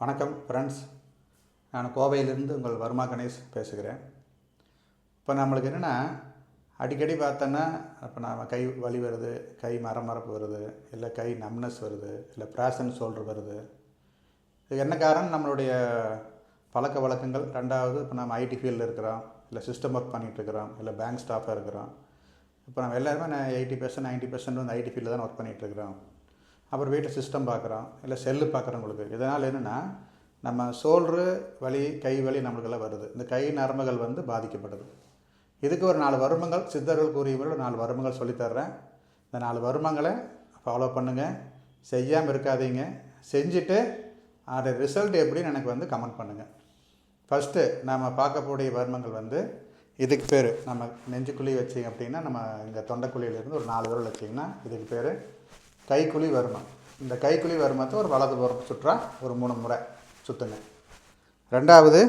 வணக்கம் ஃப்ரெண்ட்ஸ் நான் கோவையிலிருந்து உங்கள் வர்மா கணேஷ் பேசுகிறேன். இப்போ நம்மளுக்கு என்னென்னா அடிக்கடி பார்த்தோன்னா இப்போ நாம் கை வலி வருது கை மரமரப்பு வருது இல்லை கை நம்னஸ் வருது இல்லை ப்ராசன் சோல்டர் வருது. இது என்ன காரணம்? நம்மளுடைய பழக்க வழக்கங்கள். ரெண்டாவது இப்போ நம்ம ஐடி ஃபீல்டில் இருக்கிறோம் இல்லை சிஸ்டம் ஒர்க் பண்ணிகிட்ருக்கிறோம் இல்லை பேங்க் ஸ்டாஃபாக இருக்கிறோம். இப்போ நம்ம எல்லாருமே நான் எயிட்டி பர்சன்ட் நைன்ட்டி பர்சன்ட் வந்து ஐடி ஃபீல்டில் தான் ஒர்க் பண்ணிகிட்டு இருக்கிறோம். அப்புறம் வீட்டில் சிஸ்டம் பார்க்குறோம் இல்லை செல்லு பார்க்குறவங்களுக்கு இதனால் என்னென்னா நம்ம சோல்ரு வலி கை வலி நம்மளுக்கெல்லாம் வருது. இந்த கை நரம்புகள் வந்து பாதிக்கப்படுது இதுக்கு ஒரு நாலு வருமங்கள் சித்தர்கள் கூறியவர்கள் நாலு வருமங்கள் சொல்லித்தர்றேன். இந்த நாலு வருமங்களை ஃபாலோ பண்ணுங்கள் செய்யாமல் இருக்காதீங்க. செஞ்சுட்டு அதோட ரிசல்ட் எப்படின்னு எனக்கு வந்து கமெண்ட் பண்ணுங்கள் ஃபஸ்ட்டு நம்ம பார்க்கக்கூடிய வருமங்கள் வந்து இதுக்கு பேர் நம்ம நெஞ்சுக்குழி வச்சிங்க அப்படின்னா நம்ம இங்கே தொண்டைக்குழியிலேருந்து ஒரு நாலு விரல் வச்சிங்கன்னா இதுக்கு பேர் கைக்குழி வருமம் இந்த கைக்குழி வருமத்தை ஒரு வலது புறம் சுற்றா ஒரு மூணு முறை சுற்றுங்க ரெண்டாவது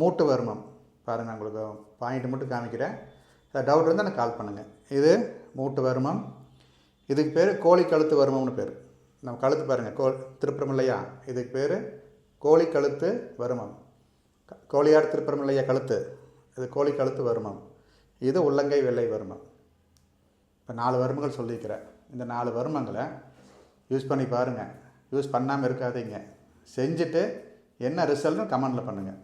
மூட்டு வருமம் பாருங்கள் உங்களுக்கு பாயிண்ட் மட்டும் காமிக்கிறேன். டவுட் இருந்தால் எனக்கு கால் பண்ணுங்கள் இது மூட்டு வருமம் இதுக்கு பேர் கோழி கழுத்து வருமம்னு பேர். நம்ம கழுத்து பாருங்கள் கோ திருப்புறம் இல்லையா? இதுக்கு பேர் கோழி கழுத்து வருமம் கோழியாடு திருப்புறம் இல்லையா கழுத்து? இது கோழி கழுத்து வருமம் இது உள்ளங்கை வெள்ளை வருமம் இப்போ நாலு வருமங்கள் சொல்லியிருக்கிறேன். இந்த நாலு வருமங்களை யூஸ் பண்ணி பாருங்கள் யூஸ் பண்ணாமல் இருக்காதீங்க. செஞ்சுட்டு என்ன ரிசல்ட்னு கமெண்டில் பண்ணுங்கள்